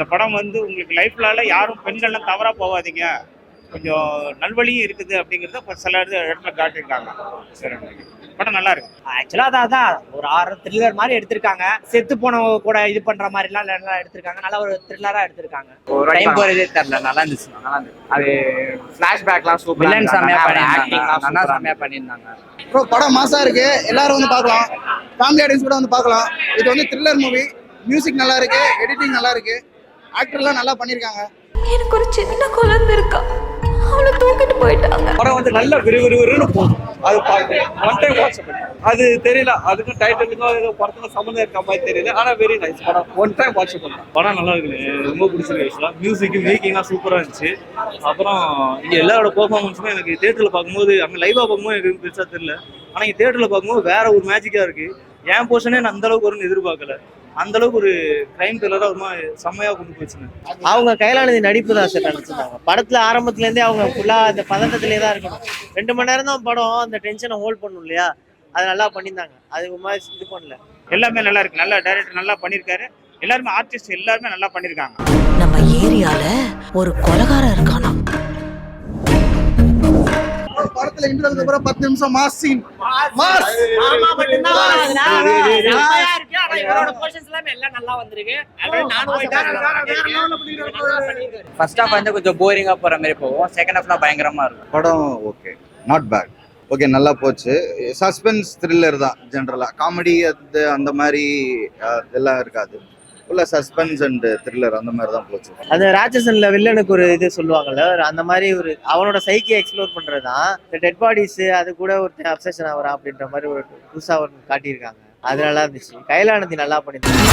இந்த படம் வந்து உங்களுக்கு லைஃப்லால யாரும் பெண்கள்லாம் தவறா போகாதீங்க. கொஞ்சம் நல்வழியும் இருக்குது அப்படிங்கிறத இப்ப சில இடத்துல காட்டியிருக்காங்க. சரி படம் நல்லா இருக்கு. ஆக்சுவலா அதான் அதான். ஒரு ஆறு த்ரில்லர் மாதிரி எடுத்திருக்காங்க. செத்து போனவங்க கூட இது பண்ற மாதிரி எல்லாம் நல்லா எடுத்திருக்காங்க. நல்ல ஒரு த்ரில்லரா எடுத்திருக்காங்க. டைம் போறதே தெரியல. நல்லா இருந்துச்சு. நல்லா இருந்துச்சு. அது ஃபிளாஷ்பேக்லாம் சூப்பர் வில்லன் செம்மையா பண்ணியிருந்தாங்க. நல்லா செம்மையா பண்ணியிருந்தாங்க. ப்ரோ படம் மாசா இருக்கு. எல்லாரும் வந்து பார்க்கலாம். ஃபேமிலி ஆடியன்ஸ் கூட வந்து பார்க்கலாம். இது வந்து த்ரில்லர் மூவி மியூசிக் நல்லா இருக்கு. எடிட்டிங் நல்லா இருக்கு. ஆக்டர்லாம் நல்லா பண்ணியிருக்காங்க எனக்கு ஒரு சின்ன குழந்தை இருக்கா. அவளை தூக்கிட்டு போயிட்டாங்க. படம் வந்து நல்ல விறுவிறுவிறுன்னு போகும் அது பார்த்து ஒன் டைம் வாட்ச் பண்ணி அது தெரியல. அதுக்கும் டைட்டிலுக்கும் ஏதோ படத்துல சம்மந்தம் இருக்க மாதிரி தெரியல. ஆனா வெரி நைஸ் படம். ஒன் டைம் வாட்ச் பண்ணலாம் படம் நல்லா இருக்கு ரொம்ப பிடிச்சிருக்கு ஆக்சுவலாக மியூசிக் மேக்கிங்லாம் சூப்பராக இருந்துச்சு. அப்புறம் இங்கே எல்லாரோட பெர்ஃபார்மன்ஸுமே எனக்கு தேட்டரில் பார்க்கும்போது அங்கே லைவாக பார்க்கும்போது எனக்கு பெருசாக தெரியல. ஆனால் இங்கே தேட்டரில் பார்க்கும்போது வேற ஒரு மேஜிக்காக இருக்கு. என் போர்ஷனே நான் அந்த அளவுக்கு வரும்னு எதிர்பார்க்கல. அந்த அளவுக்கு ஒரு கிரைம் த்ரில்லராக ஒரு மாதிரி செம்மையாக கொண்டு போச்சுங்க. அவங்க கைலாநிதி நடிப்பு தான் சார் நினைச்சிருந்தாங்க படத்துல ஆரம்பத்துல இருந்தே அவங்க ஃபுல்லா அந்த பதட்டத்திலே தான் இருக்கணும். ரெண்டு மணி நேரம் தான் படம் அந்த டென்ஷனை ஹோல்ட் பண்ணும் இல்லையா? அது நல்லா பண்ணியிருந்தாங்க. அது ஒரு மாதிரி இது பண்ணல. எல்லாமே நல்லா இருக்கு. நல்லா டைரக்டர் நல்லா பண்ணியிருக்காரு. எல்லாருமே ஆர்டிஸ்ட் எல்லாருமே நல்லா பண்ணியிருக்காங்க. நம்ம ஏரியால ஒரு கொலகாரம் இருக்கானா படத்துல இன்டர்வலுக்கு அப்புறம் பத்து நிமிஷம் மாஸ் சீன் மாஸ் ஆமா மட்டும்தான் இருக்கு. ஆனா இவரோட portions எல்லாமே எல்லாம் நல்லா வந்திருக்கு. already நானும் போயிட்டு வரேன். ஃபர்ஸ்ட் ஹாஃப் வந்து கொஞ்சம் போரிங்கா போற மாதிரி போகும். செகண்ட் ஹாஃப்லாம் பயங்கரமா இருக்கும். படம் ஓகே நாட் பேட் ஓகே நல்லா போச்சு. சஸ்பென்ஸ் த்ரில்லர் தான் ஜென்ரலாக காமெடி அது அந்த மாதிரி எல்லாம் இருக்காது. உள்ள சஸ்பென்ஸ் அண்ட் த்ரில்லர் அந்த மாதிரி தான் போச்சு. அது ராட்சசன்ல வில்லனுக்கு ஒரு இது சொல்லுவாங்கல்ல அந்த மாதிரி ஒரு அவனோட சைக்கி எக்ஸ்ப்ளோர் பண்றதுதான். இந்த டெட் பாடிஸ் அது கூட ஒரு அப்சஷன் ஆகிறா அப்படின்ற மாதிரி ஒரு புதுசா ஒரு காட்டியிருக்காங்க. அது நல்லா இருந்துச்சு. கைலானந்தி நல்லா பண்ணிருந்தாங்க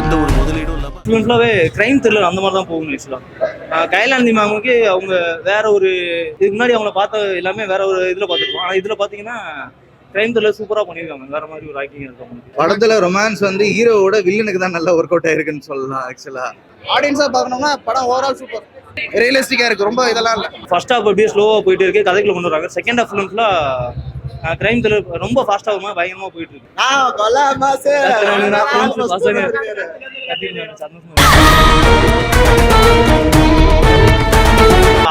எந்த ஒரு முதலீடும் இல்லாம ஃபுல்லாகவே கிரைம் த்ரில்லர் அந்த மாதிரி தான் போகும் ஆக்சுவலாக கைலாந்தி மேமுக்கு அவங்க வேற ஒரு இதுக்கு முன்னாடி அவங்கள பார்த்த எல்லாமே வேற ஒரு இதில் பார்த்துருப்போம். ஆனால் இதில் பார்த்தீங்கன்னா கிரைம் த்ரில்லர் சூப்பராக பண்ணியிருக்காங்க. வேற மாதிரி ஒரு ஆக்டிங் இருக்காங்க படத்துல ரொமான்ஸ் வந்து ஹீரோவோட வில்லனுக்கு தான் நல்லா ஒர்க் அவுட் ஆயிருக்குன்னு சொல்லலாம் ஆக்சுவலா ஆடியன்ஸா பார்க்கணும்னா படம் ஓவரால் சூப்பர் ரியலிஸ்டிக்கா இருக்கு ரொம்ப இதெல்லாம் இல்ல. ஃபர்ஸ்ட் ஹாஃப் அப்படியே ஸ்லோவாக போயிட்டு இருக்கு கதைக்குள்ள கொண்டு வராங்க. செகண்ட் ஹாஃப் ஃபுல்லாக கிரைம் த்ரில்லர் ரொம்ப ஃபாஸ்ட்டாக பயங்கரமாக போயிட்டு இருக்கு. நான் கொல்ல மாசு. பசங்க.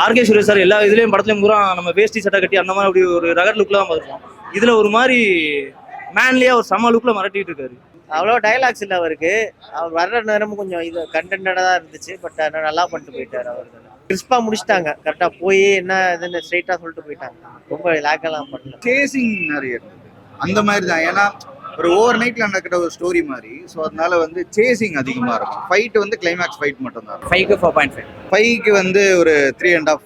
ஆர்கே சுரேஷ் சார் எல்லா இதுலயும் படத்துலயும் பூரா நம்ம வேஷ்டி சட்டை கட்டி அந்த மாதிரி அப்படி ஒரு ரகட் லுக்ல தான் பார்த்துருப்போம். இதுல ஒரு மாதிரி மேன்லியா ஒரு செம லுக்ல மிரட்டிட்டு இருக்காரு. அவ்வளோ டைலாக்ஸ் இல்லை அவருக்கு. அவர் வர்ற நேரமும் கொஞ்சம் இது கண்டென்டாக தான் இருந்துச்சு பட் நல்லா பண்ணிட்டு போயிட்டாரு அவர். கிறிஸ்பா முடிச்சிட்டாங்க. கரெக்டாக போய் என்ன இதுன்னு ஸ்ட்ரைட்டாக சொல்லிட்டு போயிட்டாங்க. ரொம்ப லேக்கெல்லாம் பண்ணல. சேசிங் நிறைய இருந்தது அந்த மாதிரி தான். ஏன்னா ஒரு ஓவர் நைட்ல நடக்கிற ஒரு ஸ்டோரி மாதிரி ஸோ அதனால வந்து சேசிங் அதிகமா இருக்கும். ஃபைட் வந்து கிளைமேக்ஸ் ஃபைட் மட்டும் தான் ஃபைவ்க்கு ஃபோர் பாயிண்ட் ஃபைவ் ஃபைவ்க்கு வந்து ஒரு த்ரீ அண்ட் ஆஃப்